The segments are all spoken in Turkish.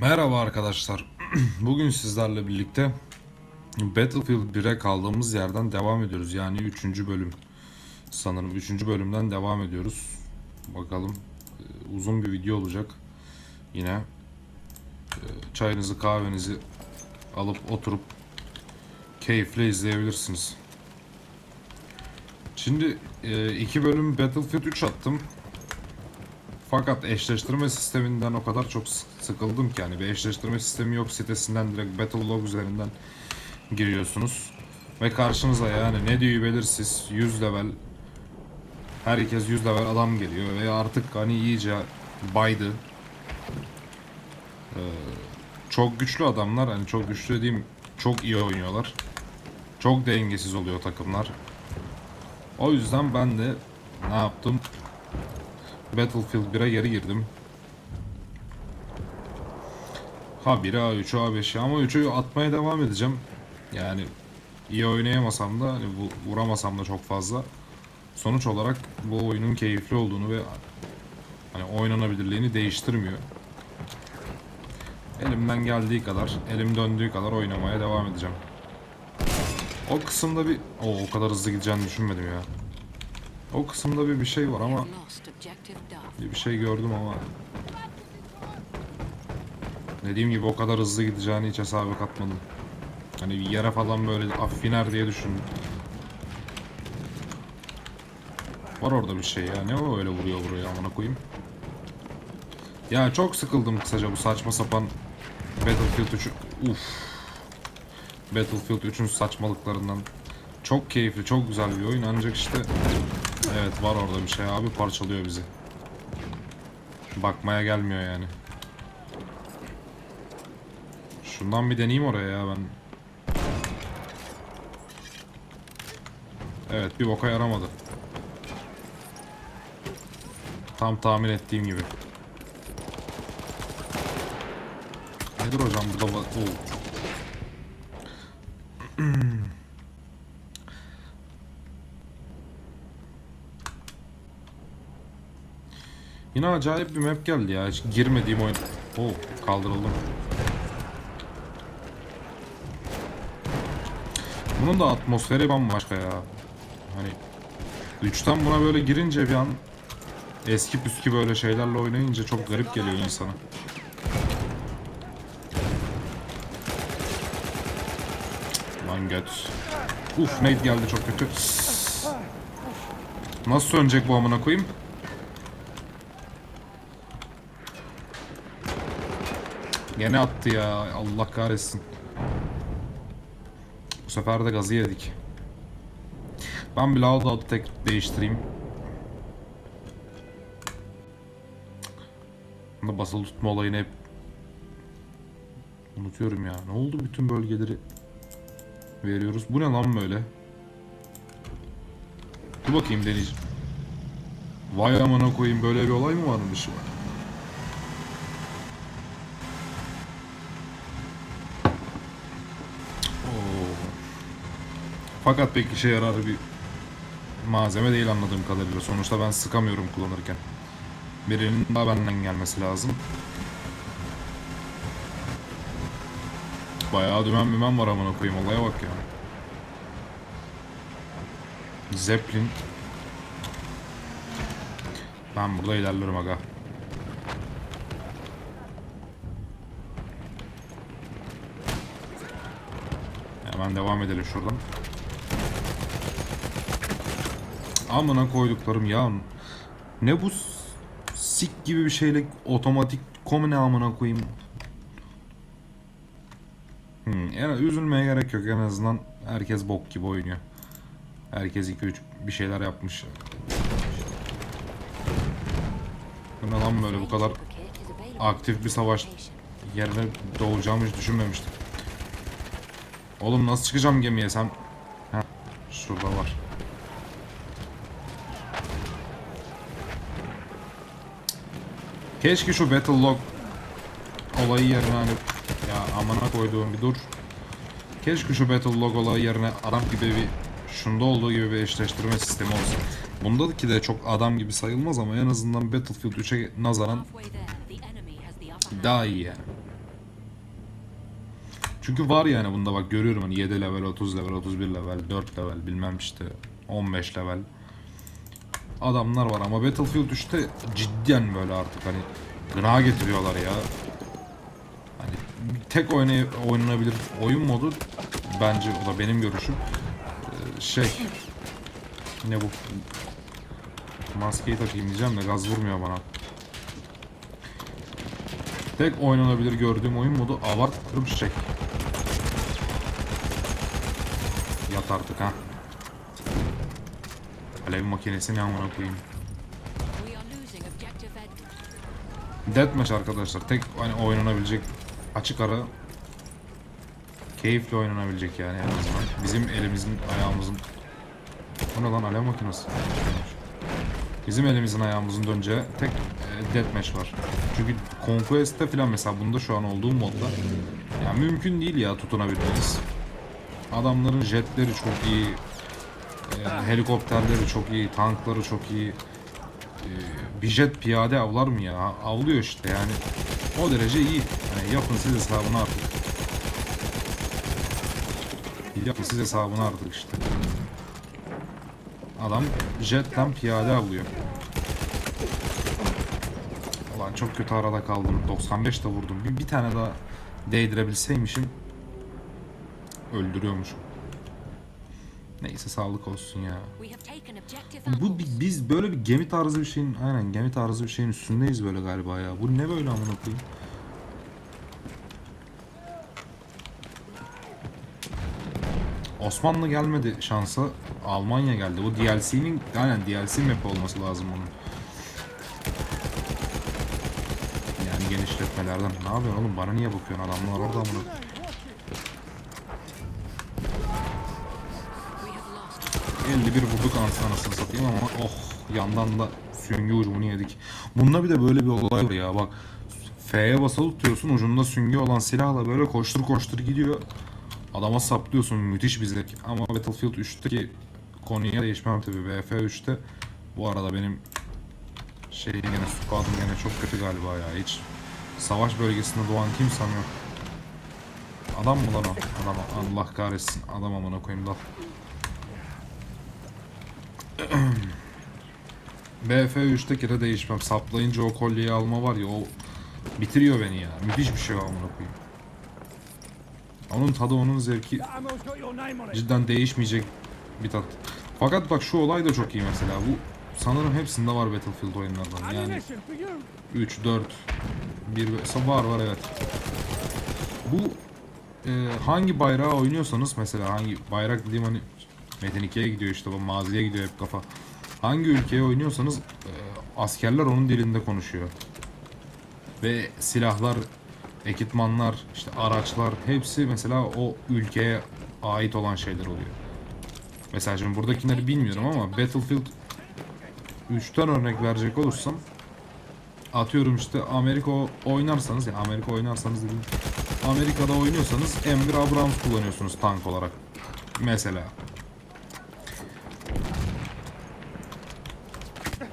Merhaba arkadaşlar. Bugün sizlerle birlikte Battlefield 1'e kaldığımız yerden devam ediyoruz. Yani 3. bölüm. Sanırım 3. bölümden devam ediyoruz. Bakalım e, uzun bir video olacak. Yine e, çayınızı kahvenizi alıp oturup keyifle izleyebilirsiniz. Şimdi e, iki bölüm Battlefield 3 attım. Fakat eşleştirme sisteminden o kadar çok sık- sıkıldım ki yani bir eşleştirme sistemi yok sitesinden direkt Battlelog üzerinden giriyorsunuz. Ve karşınıza yani ne diyor belirsiz 100 level herkes 100 level adam geliyor ve artık hani iyice baydı. Ee, çok güçlü adamlar hani çok güçlü dediğim çok iyi oynuyorlar. Çok dengesiz oluyor takımlar. O yüzden ben de ne yaptım? Battlefield 1'e geri girdim. Ha 1'e A3'ü A5'i ama 3'ü atmaya devam edeceğim. Yani iyi oynayamasam da hani bu, vuramasam da çok fazla. Sonuç olarak bu oyunun keyifli olduğunu ve hani oynanabilirliğini değiştirmiyor. Elimden geldiği kadar, elim döndüğü kadar oynamaya devam edeceğim. O kısımda bir... Oo, o kadar hızlı gideceğini düşünmedim ya. O kısımda bir bir şey var ama Duff. bir şey gördüm ama dediğim gibi o kadar hızlı gideceğini hiç hesaba katmadım. Hani bir yere falan böyle hafif iner diye düşündüm. Var orada bir şey ya. Ne o öyle vuruyor vuruyor amına koyayım. Ya çok sıkıldım kısaca bu saçma sapan Battlefield 3 Uf. Battlefield 3'ün saçmalıklarından. Çok keyifli, çok güzel bir oyun ancak işte Evet var orada bir şey abi parçalıyor bizi. Bakmaya gelmiyor yani. Şundan bir deneyeyim oraya ya ben. Evet bir boka yaramadı. Tam tahmin ettiğim gibi. Nedir hocam burada? Oo. Yine acayip bir map geldi ya. Hiç girmediğim oyun. Oo, kaldırıldım. Bunun da atmosferi bambaşka ya. Hani güçten buna böyle girince bir an eski püskü böyle şeylerle oynayınca çok garip geliyor insana. Lan göt. Uf nade geldi çok kötü. Nasıl sönecek bu amına koyayım? Gene attı ya. Allah kahretsin. Bu sefer de gazı yedik. Ben bir loadout tek değiştireyim. Bunda basılı tutma olayını hep unutuyorum ya. Ne oldu bütün bölgeleri veriyoruz. Bu ne lan böyle? Dur bakayım deneyeceğim. Vay amına koyayım böyle bir olay mı varmış? Oo. Fakat pek işe yarar bir malzeme değil anladığım kadarıyla. Sonuçta ben sıkamıyorum kullanırken. Birinin daha benden gelmesi lazım. Bayağı dümen mümen var amına koyayım olaya bak ya. Zeppelin. Ben burada ilerlerim aga. Hemen devam edelim şuradan. Amına koyduklarım ya. Ne bu sik gibi bir şeyle otomatik kom ne amına koyayım. Hmm, yani üzülmeye gerek yok en azından herkes bok gibi oynuyor. Herkes 2-3 bir şeyler yapmış. Bu ne lan böyle bu kadar aktif bir savaş yerine doğacağımı hiç düşünmemiştim. Oğlum nasıl çıkacağım gemiye sen? Heh, şurada var. Keşke şu Battle Log olayı yerine hani ya amına koyduğum bir dur. Keşke şu Battle Log olayı yerine adam gibi bir şunda olduğu gibi bir eşleştirme sistemi olsa. Bundaki de çok adam gibi sayılmaz ama en azından Battlefield 3'e nazaran daha iyi yani. Çünkü var yani bunda bak görüyorum hani 7 level, 30 level, 31 level, 4 level bilmem işte 15 level adamlar var ama Battlefield 3'te cidden böyle artık hani gına getiriyorlar ya. Hani tek oynay oynanabilir oyun modu bence o da benim görüşüm. Ee, şey ne bu maskeyi takayım diyeceğim de gaz vurmuyor bana. Tek oynanabilir gördüğüm oyun modu abartırım şey. Yat artık ha. Alev makinesi ne amına koyayım. Deathmatch arkadaşlar tek hani oynanabilecek açık ara keyifli oynanabilecek yani en azından. Bizim elimizin ayağımızın Bu ne lan alev makinesi? Bizim elimizin ayağımızın döneceği tek e, deathmatch var. Çünkü Conquest'te falan mesela bunda şu an olduğum modda ya mümkün değil ya tutunabilmeniz. Adamların jetleri çok iyi, e, helikopterleri çok iyi, tankları çok iyi. Bir jet piyade avlar mı ya? Avlıyor işte yani. O derece iyi. Yani yapın siz hesabını artık. Yapın siz hesabını artık işte. Adam jetten piyade avlıyor. Ulan çok kötü arada kaldım. 95 de vurdum. Bir, bir tane daha değdirebilseymişim öldürüyormuşum. Neyse sağlık olsun ya. Bu biz böyle bir gemi tarzı bir şeyin aynen gemi tarzı bir şeyin üstündeyiz böyle galiba ya. Bu ne böyle amına koyayım? Osmanlı gelmedi şansa. Almanya geldi. Bu DLC'nin aynen DLC map olması lazım onun. Yani genişletmelerden. Ne yapıyorsun oğlum? Bana niye bakıyorsun? Adamlar orada amına. 51 vurduk anasını anasını satayım ama oh yandan da süngü ucumunu yedik. Bunda bir de böyle bir olay var ya bak F'ye basılı tutuyorsun ucunda süngü olan silahla böyle koştur koştur gidiyor. Adama saplıyorsun müthiş bir zevk. Ama Battlefield 3'teki konuya değişmem tabi. BF3'te bu arada benim şey gene squad'ım gene çok kötü galiba ya. Hiç savaş bölgesinde doğan kimsem yok. Adam mı lan o? Adam Allah kahretsin. Adam amına koyayım dal. BF3'teki de değişmem. Saplayınca o kolyeyi alma var ya o bitiriyor beni ya. Müthiş bir şey o amına koyayım. Onun tadı onun zevki cidden değişmeyecek bir tat. Fakat bak şu olay da çok iyi mesela. Bu sanırım hepsinde var Battlefield oyunlardan. Yani Ammunition for you. 3, 4, 1 var var evet. Bu e, hangi bayrağı oynuyorsanız mesela hangi bayrak dediğim hani Metin 2'ye gidiyor işte bu maziye gidiyor hep kafa. Hangi ülkeye oynuyorsanız e, askerler onun dilinde konuşuyor. Ve silahlar, ekipmanlar, işte araçlar hepsi mesela o ülkeye ait olan şeyler oluyor. Mesela şimdi buradakileri bilmiyorum ama Battlefield 3'ten örnek verecek olursam atıyorum işte Amerika oynarsanız ya Amerika oynarsanız dedim. Amerika'da oynuyorsanız M1 Abrams kullanıyorsunuz tank olarak. Mesela.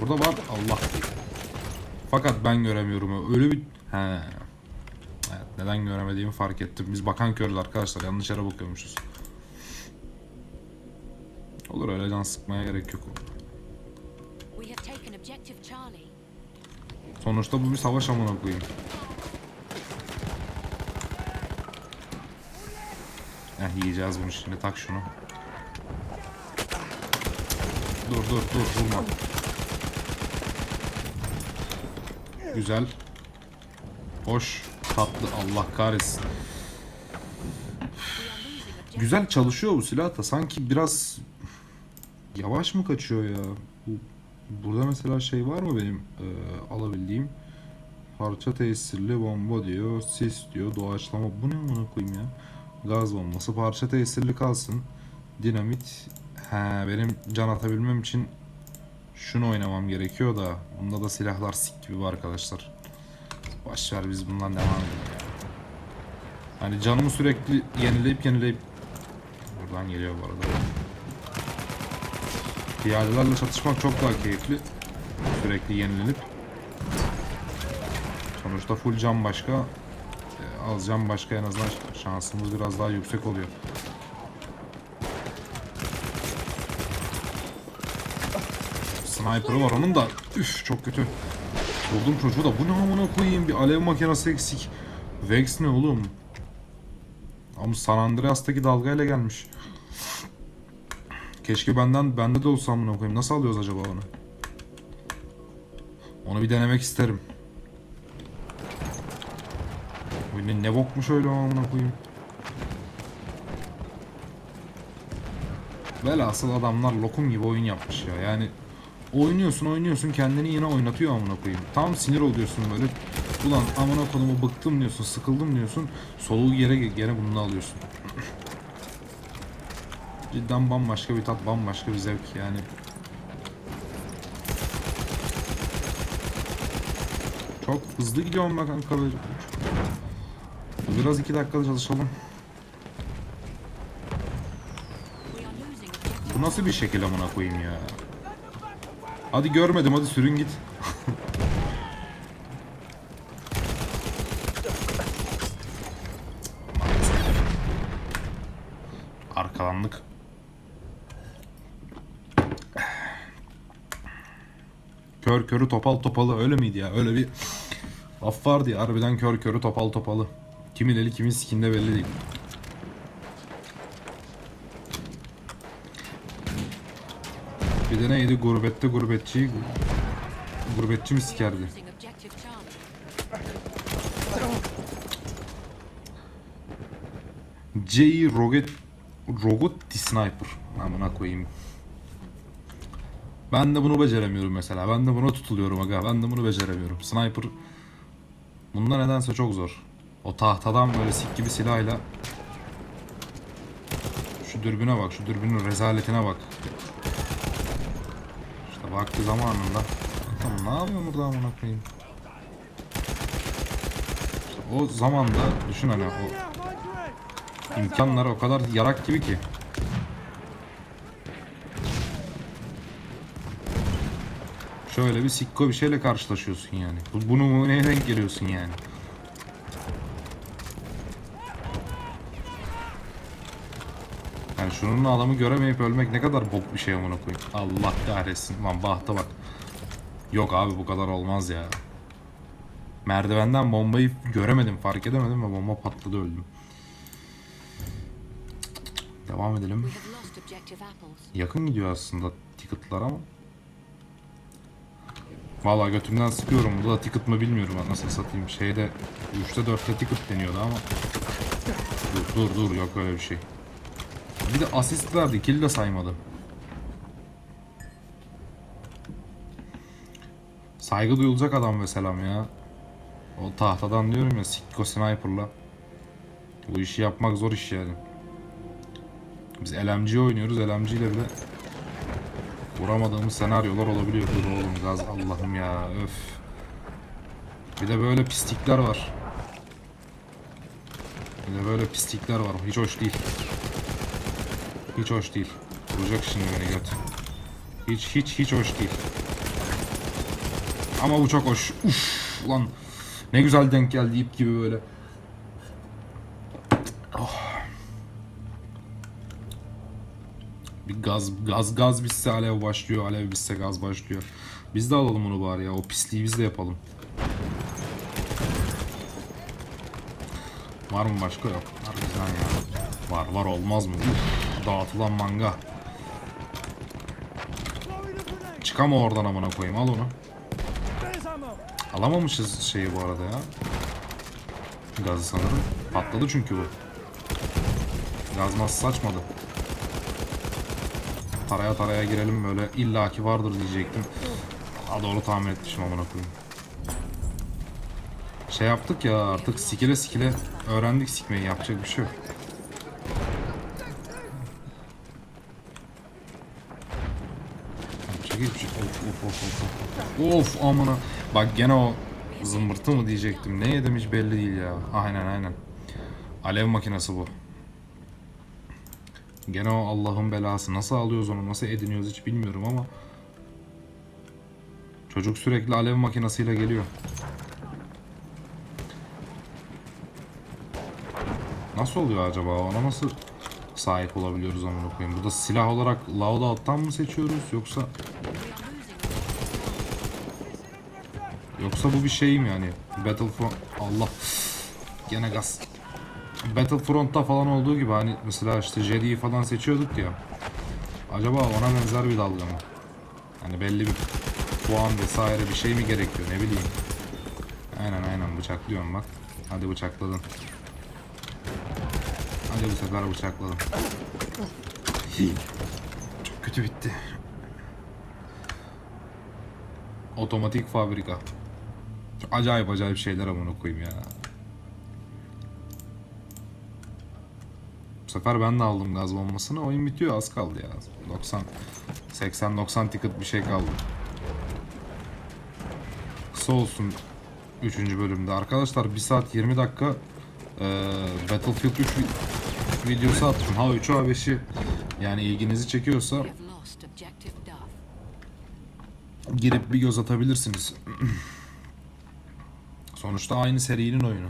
Burada var Allah. Fakat ben göremiyorum. Öyle bir he. Evet, neden göremediğimi fark ettim. Biz bakan körler arkadaşlar. Yanlış yere bakıyormuşuz. Olur öyle can sıkmaya gerek yok. Sonuçta bu bir savaş amına koyayım. Eh yiyeceğiz bunu şimdi tak şunu. Dur dur dur vurma. Güzel. Hoş. Tatlı Allah kahretsin. Güzel çalışıyor bu silah da sanki biraz yavaş mı kaçıyor ya? Bu, burada mesela şey var mı benim e, alabildiğim? Parça tesirli bomba diyor, sis diyor, doğaçlama. Bu ne amına koyayım ya? Gaz bombası, parça tesirli kalsın. Dinamit. He, benim can atabilmem için şunu oynamam gerekiyor da bunda da silahlar sik gibi var arkadaşlar. Boş ver biz bundan devam edelim. Hani canımı sürekli yenileyip yenileyip Buradan geliyor bu arada. Piyadelerle çatışmak çok daha keyifli. Sürekli yenilenip. Sonuçta full can başka. e, az can başka en azından şansımız biraz daha yüksek oluyor. Sniper'ı var onun da. Üf çok kötü. Vurdum çocuğu da. Bu ne amına koyayım? Bir alev makinesi eksik. Vex ne oğlum? Ama San Andreas'taki dalgayla gelmiş. Keşke benden bende de olsa amına koyayım. Nasıl alıyoruz acaba onu? Onu bir denemek isterim. Bu ne, ne bokmuş öyle amına koyayım. Velhasıl adamlar lokum gibi oyun yapmış ya. Yani oynuyorsun oynuyorsun kendini yine oynatıyor amına koyayım. Tam sinir oluyorsun böyle. Ulan amına koyduğumu bıktım diyorsun, sıkıldım diyorsun. Soluğu yere gene bunu alıyorsun. Cidden bambaşka bir tat, bambaşka bir zevk yani. Çok hızlı gidiyorum ben kanka. Biraz iki dakikada çalışalım. Bu nasıl bir şekil amına koyayım ya? Hadi görmedim hadi sürün git. Arkalandık. Kör körü topal topalı öyle miydi ya? Öyle bir laf vardı ya harbiden kör körü topal topalı. Kimin eli kimin sikinde belli değil. Bir de neydi gurbette gurbetçi gurbetçi mi sikerdi? J Roget Rogotti Sniper. Amına koyayım. Ben de bunu beceremiyorum mesela. Ben de buna tutuluyorum aga. Ben de bunu beceremiyorum. Sniper Bunda nedense çok zor. O tahtadan böyle sik gibi silahla Şu dürbüne bak, şu dürbünün rezaletine bak. Vakti zamanında. Tamam ne yapıyorum burada amına koyayım? İşte o zamanda düşün hani o. İmkanları o kadar yarak gibi ki. Şöyle bir sikko bir şeyle karşılaşıyorsun yani. Bu- Bunu mu neye denk geliyorsun yani? Yani şununla adamı göremeyip ölmek ne kadar bok bir şey amına koyayım. Allah kahretsin. Lan bahta bak. Yok abi bu kadar olmaz ya. Merdivenden bombayı göremedim, fark edemedim ve bomba patladı öldüm. Devam edelim. Yakın gidiyor aslında ticketlar ama. Vallahi götümden sıkıyorum. Bu da ticket mı bilmiyorum ben nasıl satayım. Şeyde 3'te 4'te ticket deniyordu ama. Dur dur dur yok öyle bir şey. Bir de asist verdi. Kill de saymadı. Saygı duyulacak adam ve selam ya. O tahtadan diyorum ya Sikko Sniper'la. Bu işi yapmak zor iş yani. Biz LMG oynuyoruz. LMG ile bile vuramadığımız senaryolar olabiliyor. Dur oğlum gaz Allah'ım ya öf. Bir de böyle pislikler var. Bir de böyle pislikler var. Hiç hoş değil. Hiç hoş değil. Vuracak şimdi beni göt. Hiç hiç hiç hoş değil. Ama bu çok hoş. Uf lan. Ne güzel denk geldi ip gibi böyle. Bir gaz gaz gaz bitse alev başlıyor, alev bitse gaz başlıyor. Biz de alalım onu bari ya. O pisliği biz de yapalım. Var mı başka yok. Harbiden ya. Var var olmaz mı? Uf, dağıtılan manga. Çıkama oradan amına koyayım. Al onu. Alamamışız şeyi bu arada ya. Gazı sanırım. Patladı çünkü bu. Gaz nasıl saçmadı. Taraya taraya girelim böyle illaki vardır diyecektim. Ha doğru tahmin etmişim amına koyayım. Şey yaptık ya artık sikile sikile öğrendik sikmeyi yapacak bir şey yok. Of of of of. Of, of amına. Bak gene o zımbırtı mı diyecektim. Ne yedim hiç belli değil ya. Aynen aynen. Alev makinesi bu. Gene o Allah'ın belası. Nasıl alıyoruz onu, nasıl ediniyoruz hiç bilmiyorum ama Çocuk sürekli alev makinesiyle geliyor. Nasıl oluyor acaba? Ona nasıl sahip olabiliyoruz amına koyayım? Burada silah olarak loadout'tan mı seçiyoruz yoksa yoksa bu bir şey mi yani? Battlefront Allah gene gaz. Battlefront'ta falan olduğu gibi hani mesela işte Jedi'yi falan seçiyorduk ya. Acaba ona benzer bir dalga mı? Hani belli bir puan vesaire bir şey mi gerekiyor ne bileyim. Aynen aynen bıçaklıyorum bak. Hadi bıçakladın. Hadi bu sefer bıçakladım. Çok kötü bitti. Otomatik fabrika. Çok acayip acayip şeyler amına koyayım ya. Bu sefer ben de aldım gaz bombasını. Oyun bitiyor az kaldı ya. 90 80 90 ticket bir şey kaldı. Kısa olsun 3. bölümde. Arkadaşlar 1 saat 20 dakika eee, Battlefield 3 vi- videosu attım. Ha 3'ü ha 5'i yani ilginizi çekiyorsa girip bir göz atabilirsiniz. Sonuçta aynı serinin oyunu.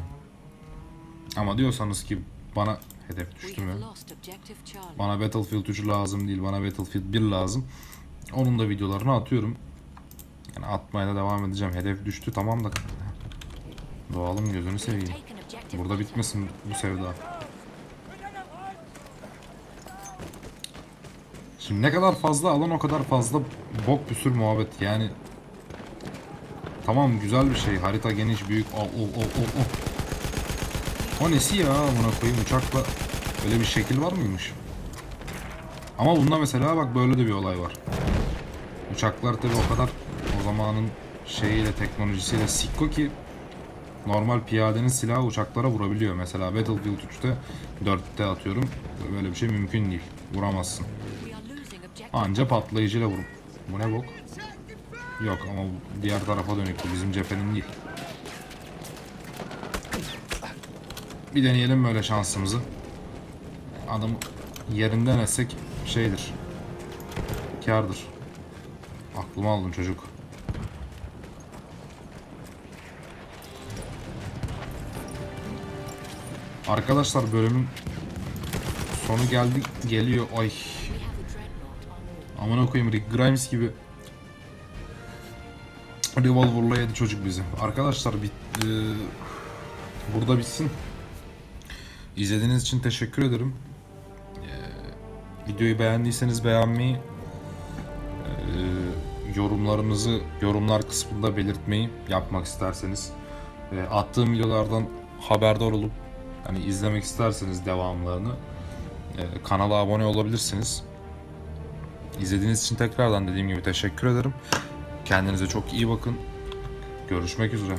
Ama diyorsanız ki bana hedef düştü mü? Bana Battlefield 3 lazım değil, bana Battlefield 1 lazım. Onun da videolarını atıyorum. Yani atmaya da devam edeceğim. Hedef düştü tamam da. Doğalım gözünü seveyim. Burada Butter. bitmesin bu sevda. Şimdi ne kadar fazla alan o kadar fazla bok püsür muhabbet yani. Tamam güzel bir şey. Harita geniş, büyük. Oh, oh, oh, oh, oh. O nesi ya amına koyayım uçakla böyle bir şekil var mıymış? Ama bunda mesela bak böyle de bir olay var. Uçaklar tabi o kadar o zamanın şeyiyle teknolojisiyle sikko ki normal piyadenin silahı uçaklara vurabiliyor. Mesela Battlefield 3'te 4'te atıyorum. Böyle bir şey mümkün değil. Vuramazsın. Anca patlayıcıyla vur. Bu ne bok? Yok ama diğer tarafa dönük bu bizim cephenin değil. Bir deneyelim böyle şansımızı. Adam yerinden etsek şeydir. Kârdır. Aklıma aldın çocuk. Arkadaşlar bölümün sonu geldi geliyor. Ay We have a dreadnought on board. Amına koyayım Rick Grimes gibi revolver'la yedi çocuk bizi. Arkadaşlar bit, e, burada bitsin. İzlediğiniz için teşekkür ederim. E, videoyu beğendiyseniz beğenmeyi, e, yorumlarınızı yorumlar kısmında belirtmeyi yapmak isterseniz, attığım videolardan haberdar olup hani izlemek isterseniz devamlarını e, kanala abone olabilirsiniz. İzlediğiniz için tekrardan dediğim gibi teşekkür ederim. Kendinize çok iyi bakın. Görüşmek üzere.